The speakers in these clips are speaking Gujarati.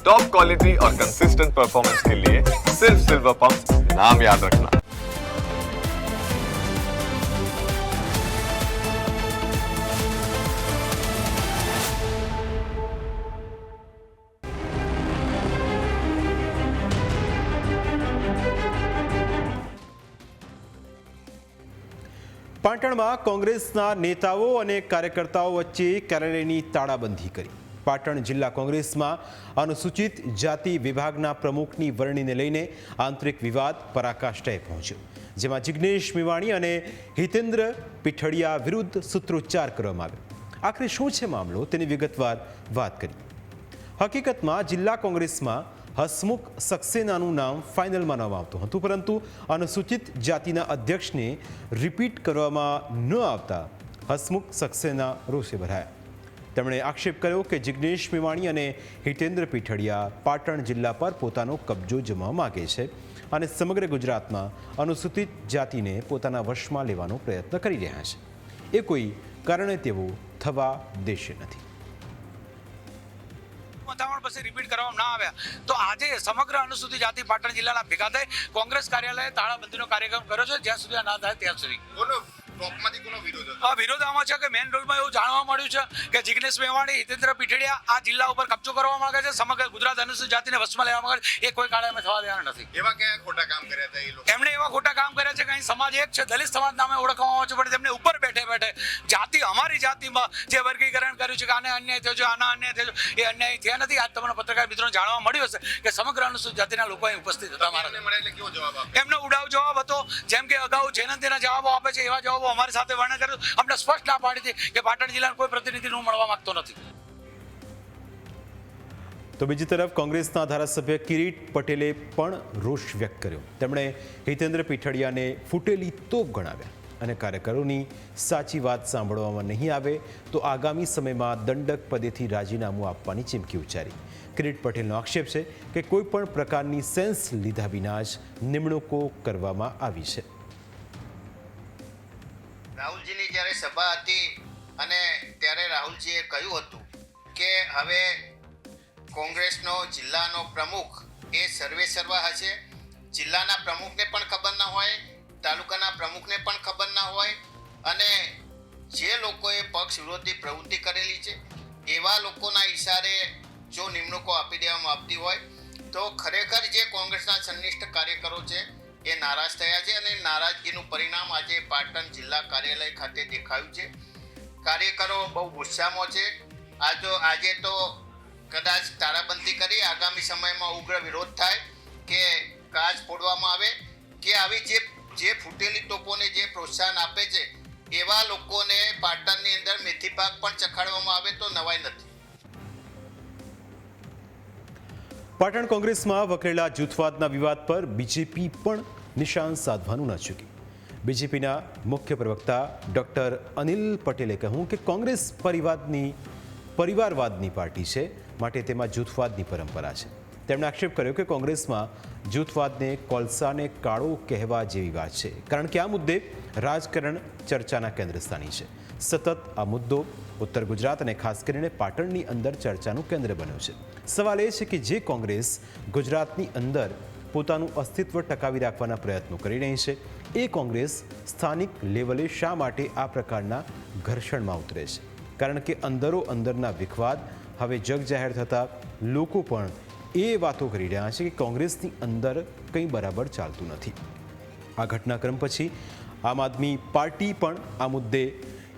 टॉप क्वालिटी और कंसिस्टेंट परफॉर्मेंस के लिए सिर्फ सिल्वर पंप नाम याद रखना પાટણમાં કોંગ્રેસના નેતાઓ અને કાર્યકર્તાઓ વચ્ચે કાર્યાલયની તાળાબંધી કરી પાટણ જિલ્લા કોંગ્રેસમાં અનુસૂચિત જાતિ વિભાગના પ્રમુખની વરણીને લઈને આંતરિક વિવાદ પરાકાષ્ઠાએ પહોંચ્યો, જેમાં જિજ્ઞેશ મેવાણી અને હિતેન્દ્ર પીઠડિયા વિરુદ્ધ સૂત્રોચ્ચાર કરવામાં આવ્યો. આખરે શું છે મામલો? તેની વિગતવાર વાત કરી. હકીકતમાં જિલ્લા કોંગ્રેસમાં હસમુખ સક્સેનાનું નામ ફાઇનલ માનવામાં આવતું હતું, પરંતુ અનુસૂચિત જાતિના અધ્યક્ષને રિપીટ કરવામાં ન આવતા હસમુખ સક્સેના રોષે ભરાયા. તેમણે આક્ષેપ કર્યો કે જિગ્નેશ મેવાણી અને હિતેન્દ્ર પીઠડિયા પાટણ જિલ્લા પર પોતાનો કબજો જમવા માગે છે અને સમગ્ર ગુજરાતમાં અનુસૂચિત જાતિને પોતાના વશમાં લેવાનો પ્રયત્ન કરી રહ્યા છે. એ કોઈ કારણે તેવું થવા દેશે નથી. મથામણ પછી રિપીટ કરવામાં ના આવ્યા. તો આજે સમગ્ર અનુસૂચિત જાતિ પાટણ જિલ્લાના ભેગા થઈ કોંગ્રેસ કાર્યાલયે તાળાબંધીનો કાર્યક્રમ કર્યો છે. જ્યાં સુધી આ ના થાય ત્યાં સુધી. કોનો વિરોધ હતો? આ વિરોધ આમાં છે કે મેન રોડમાં એવું જાણવા મળ્યું છે કે જિગ્નેશ મેવાણી હિતેન્દ્ર પીઠડિયા આ જિલ્લા ઉપર કબજો કરવા માંગે છે. સમગ્ર ગુજરાત અનુસૂચિત જાતિને વશમાં લેવા માંગે છે. એ કોઈ કાળે અમે થવા દેવાના નથી. એવા કયા ખોટા કામ કર્યા હતા એ લોકો? એમણે એવા ખોટા કામ કર્યા છે કે અહીં સમાજ એક છે દલિત સમાજ નામે ઓળખવામાં આવે છે પણ તેમને ઉપર બેઠે બેઠે જાતિ અમારી જાતિમાં જે વર્ગીકરણ કર્યું છે કે આને અન્યાય થયો છે આના અન્યાય થયો છે એ અન્યાય થયા નથી. આજ તમને પત્રકાર મિત્રોને જાણવા મળ્યું હશે કે સમગ્ર અનુસૂચિત જાતિના લોકો અહીં ઉપસ્થિત હતા. મારા એમનો ઉડાવ જવાબ હતો જેમ કે અગાઉ જેના તેના જવાબો આપે છે એવા જવાબો અમારી સાથે વર્ણન કર્યું. અમને સ્પષ્ટ ના પાડી હતી કે પાટણ જિલ્લાના કોઈ પ્રતિનિધિ હું મળવા માંગતો નથી. તો બીજી તરફ કોંગ્રેસના ધારાસભ્ય કિરીટ પટેલે પણ રોષ વ્યક્ત કર્યો. તેમણે હિતેન્દ્ર પીઠડિયાને ફૂટેલી તોપ ગણાવ્યા અને કાર્યકરોની સાચી વાત સાંભળવામાં નહીં આવે તો આગામી સમયમાં દંડક પદેથી રાજીનામું આપવાની ચીમકી ઉચ્ચારી. કિરીટ પટેલનો આક્ષેપ છે કે કોઈપણ પ્રકારની સેન્સ લીધા વિના જ નિમણૂકો કરવામાં આવી છે. જ્યારે સભા હતી અને ત્યારે રાહુલજીએ કહ્યું હતું કે હવે કોંગ્રેસનો જિલ્લાનો પ્રમુખ એ સર્વે સર્વા હશે. જિલ્લાના પ્રમુખને પણ ખબર ના હોય, તાલુકાના પ્રમુખને પણ ખબર ના હોય અને જે લોકોએ પક્ષ વિરોધી પ્રવૃત્તિ કરેલી છે, એવા લોકોના ઈશારે જો નિમણૂકો આપી દેવામાં આવતી હોય, તો ખરેખર જે કોંગ્રેસના સંનિષ્ઠ કાર્યકરો છે એ નારાજ થયા છે અને નારાજગીનું પરિણામ આજે પાટણ જિલ્લા કાર્યાલય ખાતે દેખાયું છે. કાર્યકરો બહુ ગુસ્સામાં છે. આ તો આજે તો કદાચ તારાબંધી કરી આગામી સમયમાં ઉગ્ર વિરોધ થાય કે કાચ ફોડવામાં આવે કે આવી જે જે ફૂટેલી તોપોને જે પ્રોત્સાહન આપે છે એવા લોકોને પાટણની અંદર મેથી પાક પણ ચખાડવામાં આવે તો નવાઈ નથી. પાટણ કોંગ્રેસમાં વકરેલા જૂથવાદના વિવાદ પર બીજેપી પણ નિશાન સાધવાનું ન ચૂકી બીજેપીના મુખ્ય પ્રવક્તા ડોક્ટર અનિલ પટેલે કહ્યું કે કોંગ્રેસ પરિવાદની, પરિવારવાદની પાર્ટી છે, માટે તેમાં જૂથવાદની પરંપરા છે. તેમણે આક્ષેપ કર્યો કે કોંગ્રેસમાં જૂથવાદને કોલસાને કાળો કહેવા જેવી વાત છે. કારણ કે આ મુદ્દે રાજકારણ ચર્ચાના કેન્દ્રસ્થાની છે. સતત આ મુદ્દો ઉત્તર ગુજરાત અને ખાસ કરીને પાટણની અંદર ચર્ચાનું કેન્દ્ર બન્યો છે. સવાલ એ છે કે જે કોંગ્રેસ ગુજરાતની અંદર પોતાનું અસ્તિત્વ ટકાવી રાખવાના પ્રયત્નો કરી રહી છે, એ કોંગ્રેસ સ્થાનિક લેવલે શા માટે આ પ્રકારના ઘર્ષણમાં ઉતરે છે? કારણ કે અંદરો અંદરના વિખવાદ, હવે જગ જાહેર થતાં લોકો પણ એ વાતો કરી રહ્યા છે કે કોંગ્રેસની અંદર કંઈ બરાબર ચાલતું નથી. આ ઘટનાક્રમ પછી આમ આદમી પાર્ટી પણ આ મુદ્દે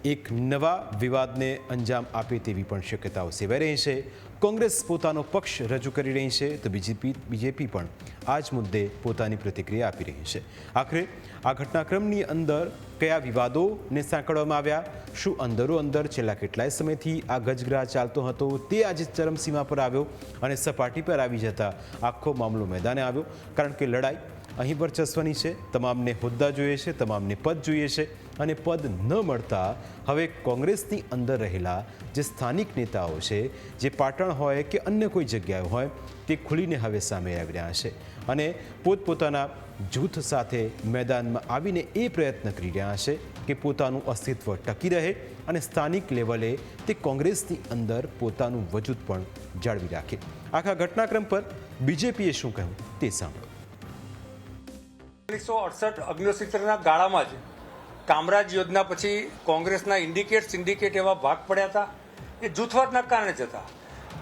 એક નવા વિવાદને અંજામ આપે તેવી પણ શક્યતાઓ સેવાઈ રહી છે. કોંગ્રેસ પોતાનો પક્ષ રજૂ કરી રહી છે તો બીજેપી બીજેપી પણ આ જ મુદ્દે પોતાની પ્રતિક્રિયા આપી રહી છે. આખરે આ ઘટનાક્રમની અંદર કયા વિવાદોને સાંકળવામાં આવ્યા? શું અંદરો અંદર છેલ્લા કેટલાય સમયથી આ ગજગ્રાહ ચાલતો હતો? તે આજે ચરમસીમા પર આવ્યો અને સપાટી પર આવી જતા આખો મામલો મેદાને આવ્યો. કારણ કે લડાઈ અહીં વર્ચસ્વની છે, તમામને હોદ્દા જોઈએ છે, તમામને પદ જોઈએ છે અને પદ ન મળતા હવે કોંગ્રેસની અંદર રહેલા જે સ્થાનિક નેતાઓ છે, જે પાટણ હોય કે અન્ય કોઈ જગ્યાએ હોય, તે ખુલીને હવે સામે આવી રહ્યા છે અને પોતપોતાના જૂથ સાથે મેદાનમાં આવીને એ પ્રયત્ન કરી રહ્યા છે કે પોતાનું અસ્તિત્વ ટકી રહે અને સ્થાનિક લેવલે તે કોંગ્રેસની અંદર પોતાનું વજૂદ પણ જાળવી રાખે. આખા ઘટનાક્રમ પર બીજેપીએ શું કહ્યું તે સાંભળો. ઓગણીસો અડસઠ અગ્નિસિત્તેરના ગાળામાં જ કામરાજ યોજના પછી કોંગ્રેસના ઇન્ડિકેટ સિન્ડિકેટ એવા ભાગ પડ્યા હતા. એ જૂથવાદના કારણે જ હતા.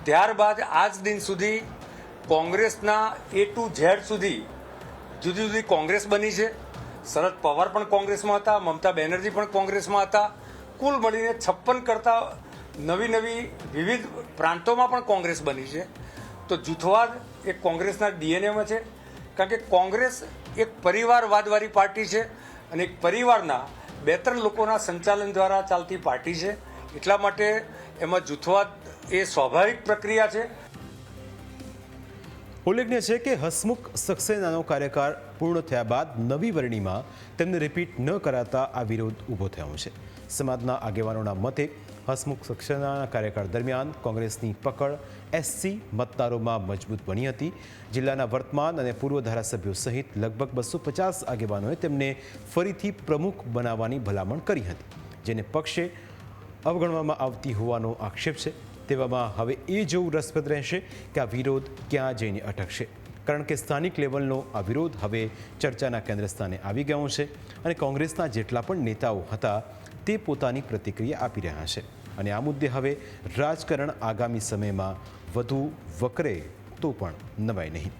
ત્યારબાદ આજ દિન સુધી કોંગ્રેસના એ ટુ ઝેડ સુધી જુદી જુદી કોંગ્રેસ બની છે. શરદ પવાર પણ કોંગ્રેસમાં હતા, મમતા બેનર્જી પણ કોંગ્રેસમાં હતા. કુલ મળીને છપ્પન કરતાં નવી નવી વિવિધ પ્રાંતોમાં પણ કોંગ્રેસ બની છે. તો જૂથવાદ એ કોંગ્રેસના ડીએનએમાં છે. કારણ કે કોંગ્રેસ એક પરિવારવાદવાળી પાર્ટી છે અને એક પરિવારના બે ત્રણ લોકોના સંચાલન દ્વારા ચાલતી પાર્ટી છે. એટલા માટે એમાં જૂથવાદ એ સ્વાભાવિક પ્રક્રિયા છે. ઉલ્લેખનીય છે કે હસમુખ સક્સેનાનો કાર્યકાળ પૂર્ણ થયા બાદ નવી વરણીમાં તેમને રિપીટ ન કરાતા આ વિરોધ ઊભો થયો છે. સમાજના આગેવાનોના મતે હસમુખ સક્સેનાના કાર્યકાળ દરમિયાન કોંગ્રેસની પકડ એસસી મતદારોમાં મજબૂત બની હતી. જિલ્લાના વર્તમાન અને પૂર્વ ધારાસભ્યો સહિત લગભગ બસો પચાસ આગેવાનોએ તેમને ફરીથી પ્રમુખ બનાવવાની ભલામણ કરી હતી, જેને પક્ષે અવગણવામાં આવતી હોવાનો આક્ષેપ છે. તેવામાં હવે એ જોવું રસપ્રદ રહેશે કે આ વિરોધ ક્યાં જઈને અટકશે. કારણ કે સ્થાનિક લેવલનો આ વિરોધ હવે ચર્ચાના કેન્દ્ર સ્થાને આવી ગયો છે અને કોંગ્રેસના જેટલા પણ નેતાઓ હતા તે પોતાની પ્રતિક્રિયા આપી રહ્યા છે. અને આ મુદ્દે હવે રાજકારણ આગામી સમયમાં વધુ વકરે તો પણ નવાય નહીં.